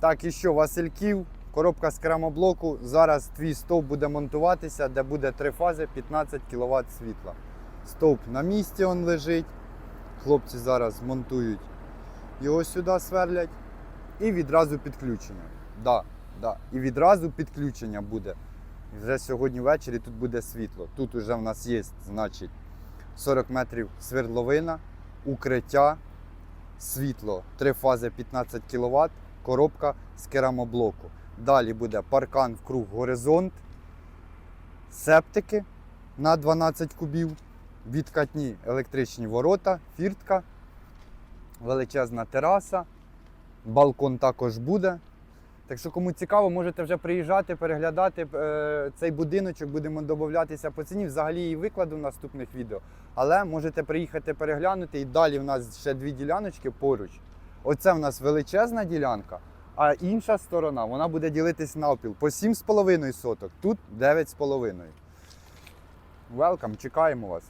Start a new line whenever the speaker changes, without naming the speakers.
Так, і що, Васильків, коробка з керамоблоку. Зараз твій стовп буде монтуватися, де буде три фази 15 кВт світла. Стовп на місці он лежить. Хлопці зараз монтують його сюди сверлять. І відразу підключення. Да, да. І відразу підключення буде. Вже сьогодні ввечері тут буде світло. Тут вже в нас є, значить, 40 метрів свердловина, укриття, світло, три фази 15 кВт, коробка з керамоблоку. Далі буде паркан в круг горизонт, септики на 12 кубів, відкатні електричні ворота, фіртка, величезна тераса, балкон також буде. Так що, кому цікаво, можете вже приїжджати, переглядати е, цей будиночок, будемо додатися по ціні. Взагалі її викладу в наступних відео. Але можете приїхати переглянути. І далі в нас ще дві діляночки поруч. Оце в нас величезна ділянка, а інша сторона вона буде ділитись навпіл по 7,5 соток, тут 9,5. Welcome, чекаємо вас.